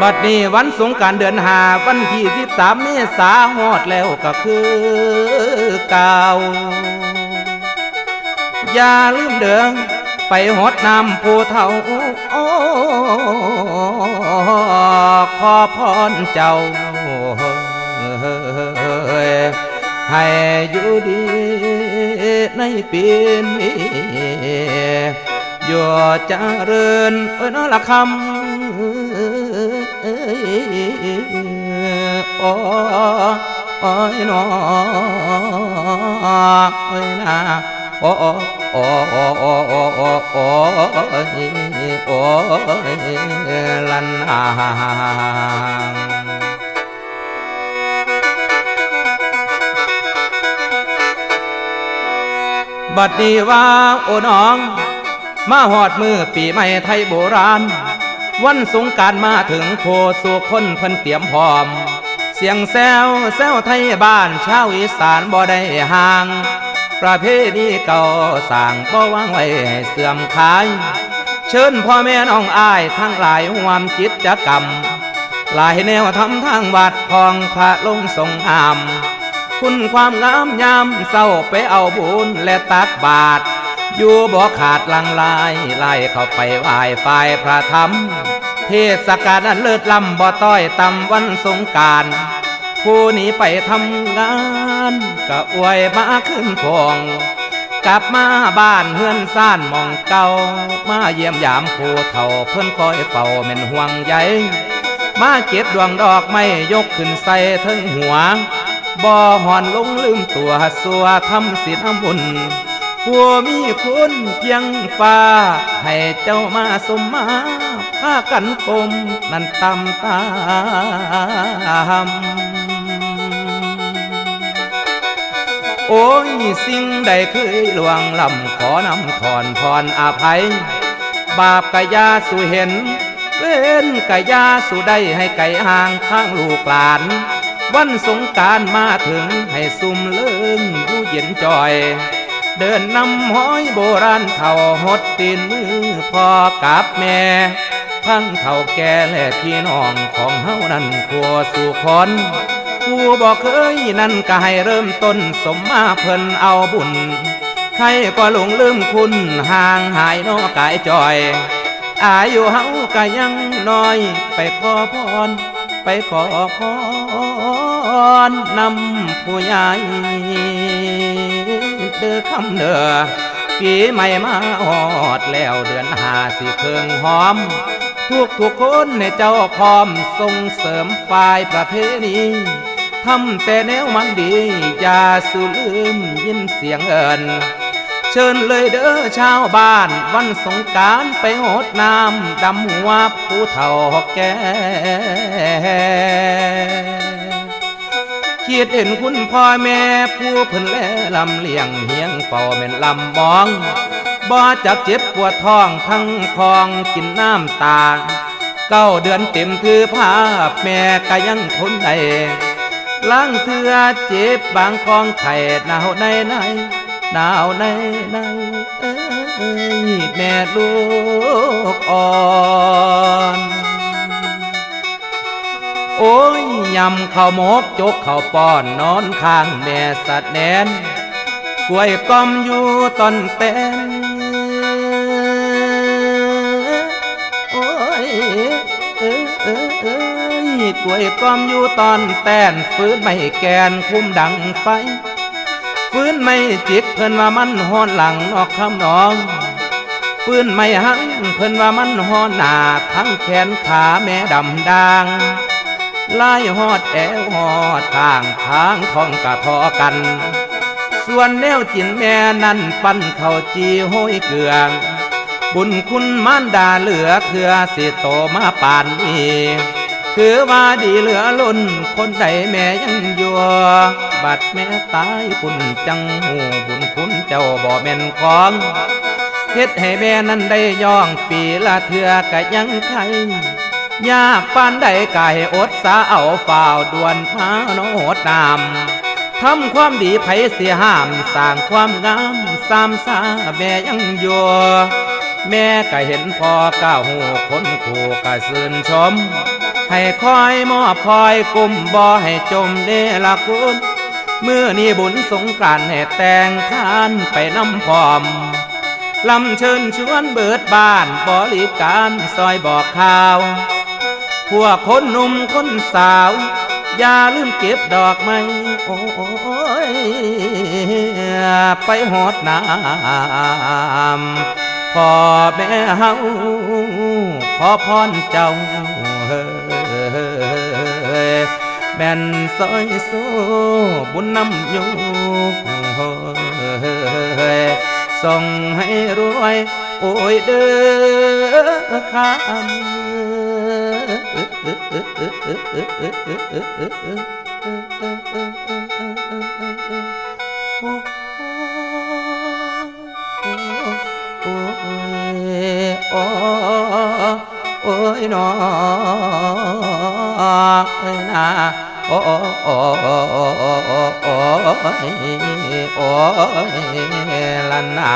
บัดนี้วันสงการเดือนหาวันที่สิบสามเมษาฮอดแล้วก็คือเก่าอย่าลืมเดิงไปหดน้ำผู้เฒ่าขอพรเจ้า ให้อยู่ดีในปีนี้อยู่เจริญเอ้ยนละคำ โอ้โอ้ยนอโอ้ยนาโอ้โอ้โอ้โอ้โอ้โอ้โอ้โอ้โอ้ลันอาบัดนี้ว่าโอ้น้อง มาหอดมือปีใหม่ไทยโบราณ วันสงการมาถึงโคสู่คนเพิ่นเตรียมพร้อม เสียงแซวแซวไทยบ้านชาวอีสานบ่ได้ห่าง ประเพณีเก่าสร้างบ่วางไว้ให้เสื่อมขาย เชิญพ่อแม่น้องอายทั้งหลายร่วมจิตจกรรม หลายแนวทำทางวัดพองพระลงทรงอาม คุณความงามยามเศร้าไปเอาบุญและตักบาตรอยู่บ่ขาดลังลายไล่เข้าไปไหว้ฝ่ายพระธรรม เทศกาลอันเลิศล้ำบ่ต้อยตำวันสงการผู้นี้ไปทำงานก็อวยมาขึ้นพวงกลับมาบ้านเฮือนซ่านมองเก่ามาเยี่ยมยามผู้เฒ่าเพิ่อนคอยเฝ้าแม่นห่วงใยมาเก็บดวงดอกไม้ยกขึ้นใส่ถึงหัวบ่หอนลงลืมตัวสัวทำศีลทำบุญผู้มีคุณเพียงฟ้าให้เจ้ามาสมมา พากันกลมนั่นตำตามโอ้ยสิ่งใดเคยลวงลำขอนำถอนพรอภัย บาปกะยาสู่เห็นเว้นกะยาสู่ได้ให้ไก่ห่างข้างลูกหลาน วันสงการมาถึงให้ซุ่มเลิงอยู่เย็นจอยเดินนำห้อยโบราณเท่าหดตีนมือพ่อกับแม่ ทั้งเท่าแก่และพี่น้องของเฮานั้นขัวสู่คนผู้บอกเคยนั่นก็ให้เริ่มต้นสมมาเพิ่นเอาบุญใครก็หลงลืมคุณห่างหายนอกายจอย อายุเฮาก็ยังน้อย ไปขอพร ไปขอพรนำผู้ใหญ่เด้อคำเด้อปีใหม่มาหอดแล้วเดือนหาสิเคืองหอม ทุกทุกคนในเจ้าพร้อมส่งเสริมฝ่ายประเพณีทำแต่แนวมันดี อย่าสูลืมยินเสียงเอินเชิญเลยเด้อชาวบ้านวันสงการไปโหดน้ำดำหัวผู้เฒ่าแก่คิดเห็นคุณพ่อแม่ผู้เพิ่นแลลำเลียงเฮียงเฝ้าแม่นลำมอง บ่จักเจ็บปวดท้องทั้งคองกินน้ำตา เก้าเดือนเต็มถือภาพแม่ก็ยังทนได้ล้างเถื่อเจ็บบางคองไข่หนาวในในหนาวในในเอ้ยแม่ลูกอ่อนโอ้ยยำข้าวหมกจกข้าวป้อนนอนข้างแม่สัตว์แนนกล้วยกอมอยู่ตอนเต้น กล้วยกอมอยู่ตอนแต้นฟื้นไม่แกนคุ้มดังไฟ ฟื้นไม่จิกเพิ่นว่ามันหอนหลังนอกคำนอง ฟื้นไม่หันเพิ่นว่ามันหอนหนาทั้งแขนขาแม่ดำดางลายหอดแอวหอดข้างทางท้องกะทอกัน ส่วนแนวจินแม่นั่นปั้นเข้าจีห้อยเกลือง บุญคุณมารดาเหลือเถือสิโตมาปานนี้ ถือว่าดีเหลือล้นคนใดแม่ยังยู่บัดแม่ตายคุณจังหูบุญคุณเจ้าบ่แม่นของเฮ็ดให้แม่นั้นได้ย่องปีละเถือกะยังไขยากปานใดกายอดสาเอาฝ่าวดวนมาโนดนามทำความดีไผเสียห้ามสร้างความงามสามสาแม่ยังยู่แม่ก็เห็นพ่อก้าหูคนขู่ก็สื่นชม ให้คอยมอบคอยกุมบ่ให้จมเนละคุณเมื่อนี้บุญสงกรานต์ให้แต่งทานไปน้ำพร้อมลำเชิญชวนเบิดบ้านบริการซอยบอกข่าว พวกคนหนุ่มคนสาว อย่าลืมเก็บดอกไม้โอ้ยไปหอดน้ำพ่อแม่เฮาขอพรเจ้า แม่นซอยโซบุญนำอยู่เฮ้ยส่งให้รวย โอ้ยเด้อคำโอ้โอ้ยโอ้โอ้ยนอเโอ้โอ้โอ้โอ้โอ้โอ้โอ้ยโอ้ยละนา